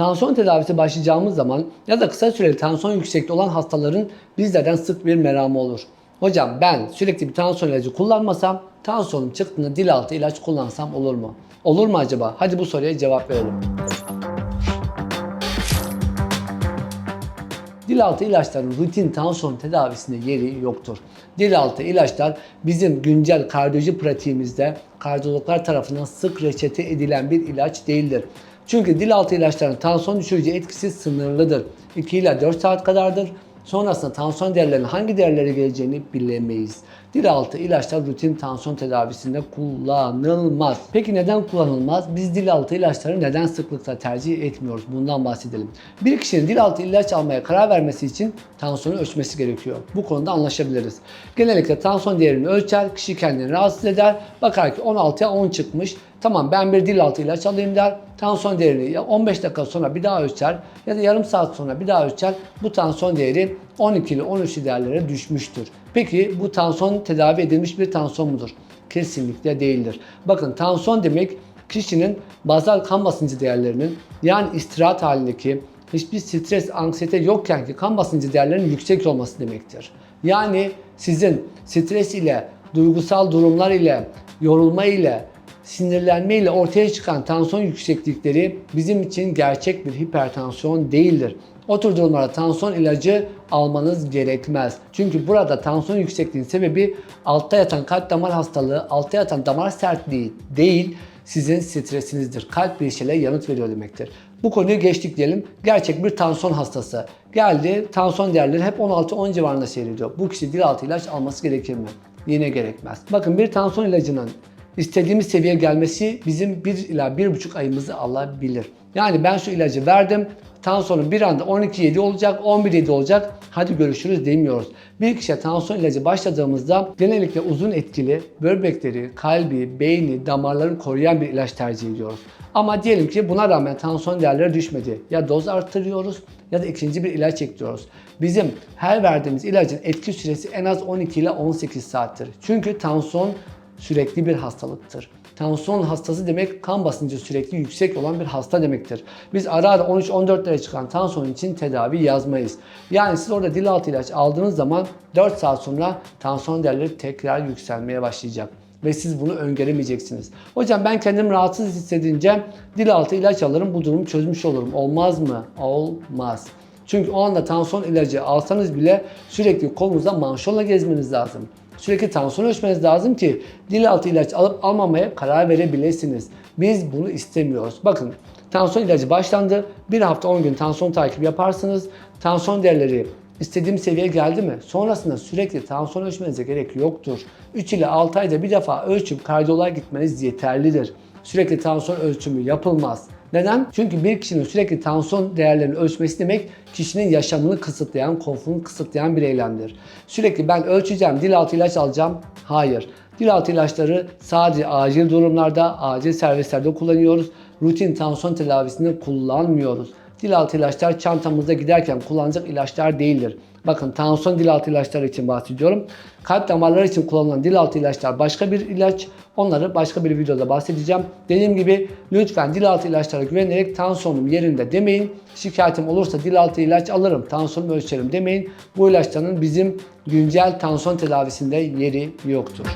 Tansiyon tedavisi başlayacağımız zaman ya da kısa süreli tansiyon yüksekte olan hastaların bizlerden sık bir meramı olur. Hocam ben sürekli bir tansiyon ilacı kullanmasam, tansiyonum çıktığında dil altı ilaç kullansam olur mu? Olur mu acaba? Hadi bu soruya cevap verelim. Dil altı ilaçların rutin tansiyon tedavisinde yeri yoktur. Dil altı ilaçlar bizim güncel kardiyoloji pratiğimizde kardiyologlar tarafından sık reçete edilen bir ilaç değildir. Çünkü dil altı ilaçların tansiyon düşürücü etkisi sınırlıdır. 2 ila 4 saat kadardır. Sonrasında tansiyon değerlerinin hangi değerlere geleceğini bilemeyiz. Dil altı ilaçlar rutin tansiyon tedavisinde kullanılmaz. Peki neden kullanılmaz? Biz dil altı ilaçları neden sıklıkla tercih etmiyoruz? Bundan bahsedelim. Bir kişinin dil altı ilaç almaya karar vermesi için tansiyonu ölçmesi gerekiyor. Bu konuda anlaşabiliriz. Genellikle tansiyon değerini ölçer, kişi kendini rahatsız eder. Bakar ki 16'ya 10 çıkmış. Tamam ben bir dil altı ilaç alayım der. Tansiyon değerini ya 15 dakika sonra bir daha ölçer ya da yarım saat sonra bir daha ölçer. Bu tansiyon değeri 12 ile 13 değerlere düşmüştür. Peki bu tansiyon tedavi edilmiş bir tansiyon mudur? Kesinlikle değildir. Bakın tansiyon demek kişinin bazal kan basıncı değerlerinin yani istirahat halindeki hiçbir stres, anksiyete yokken ki kan basıncı değerlerinin yüksek olması demektir. Yani sizin stres ile, duygusal durumlar ile, yorulma ile, sinirlenme ile ortaya çıkan tansiyon yükseklikleri bizim için gerçek bir hipertansiyon değildir. O tür durumlarda tansiyon ilacı almanız gerekmez. Çünkü burada tansiyon yüksekliğinin sebebi altta yatan kalp damar hastalığı, altta yatan damar sertliği değil, sizin stresinizdir. Kalp bir şeyle yanıt veriyor demektir. Bu konuyu geçtik diyelim. Gerçek bir tansiyon hastası. Geldi, tansiyon değerleri hep 16-10 civarında seyrediyor. Bu kişi dil altı ilaç alması gerekir mi? Yine gerekmez. Bakın bir tansiyon ilacının istediğimiz seviyeye gelmesi bizim 1 ila 1,5 ayımızı alabilir. Yani ben şu ilacı verdim, tansiyonum bir anda 12.7 olacak, 11.7 olacak. Hadi görüşürüz demiyoruz. Bir kişiye tansiyon ilacı başladığımızda genellikle uzun etkili böbrekleri, kalbi, beyni, damarları koruyan bir ilaç tercih ediyoruz. Ama diyelim ki buna rağmen tansiyon değerleri düşmedi. Ya doz arttırıyoruz ya da ikinci bir ilaç ekliyoruz. Bizim her verdiğimiz ilacın etki süresi en az 12 ile 18 saattir. Çünkü tansiyon sürekli bir hastalıktır. Tansiyon hastası demek kan basıncı sürekli yüksek olan bir hasta demektir. Biz ara ara 13-14 liraya çıkan tansiyon için tedavi yazmayız. Yani siz orada dil altı ilaç aldığınız zaman 4 saat sonra tansiyon değerleri tekrar yükselmeye başlayacak. Ve siz bunu öngöremeyeceksiniz. Hocam ben kendimi rahatsız hissedince dil altı ilaç alırım bu durumu çözmüş olurum. Olmaz mı? Olmaz. Çünkü o anda tansiyon ilacı alsanız bile sürekli kolunuzda manşonla gezmeniz lazım. Sürekli tansiyon ölçmeniz lazım ki dil altı ilaç alıp almamaya karar verebilirsiniz. Biz bunu istemiyoruz. Bakın tansiyon ilacı başlandı. Bir hafta 10 gün tansiyon takibi yaparsınız. Tansiyon değerleri istediğim seviyeye geldi mi? Sonrasında sürekli tansiyon ölçmenize gerek yoktur. 3 ile 6 ayda bir defa ölçüp kardiyoloğa gitmeniz yeterlidir. Sürekli tansiyon ölçümü yapılmaz. Neden? Çünkü bir kişinin sürekli tansiyon değerlerini ölçmesi demek kişinin yaşamını kısıtlayan, konforunu kısıtlayan bir eylemdir. Sürekli ben ölçeceğim, dil altı ilaç alacağım. Hayır. Dil altı ilaçları sadece acil durumlarda, acil servislerde kullanıyoruz. Rutin tansiyon tedavisinde kullanmıyoruz. Dil altı ilaçlar çantamızda giderken kullanacak ilaçlar değildir. Bakın tansiyon dil altı ilaçları için bahsediyorum. Kalp damarları için kullanılan dil altı ilaçlar başka bir ilaç. Onları başka bir videoda bahsedeceğim. Dediğim gibi lütfen dil altı ilaçlara güvenerek tansiyonum yerinde demeyin. Şikayetim olursa dil altı ilaç alırım, tansiyonumu ölçerim demeyin. Bu ilaçların bizim güncel tansiyon tedavisinde yeri yoktur.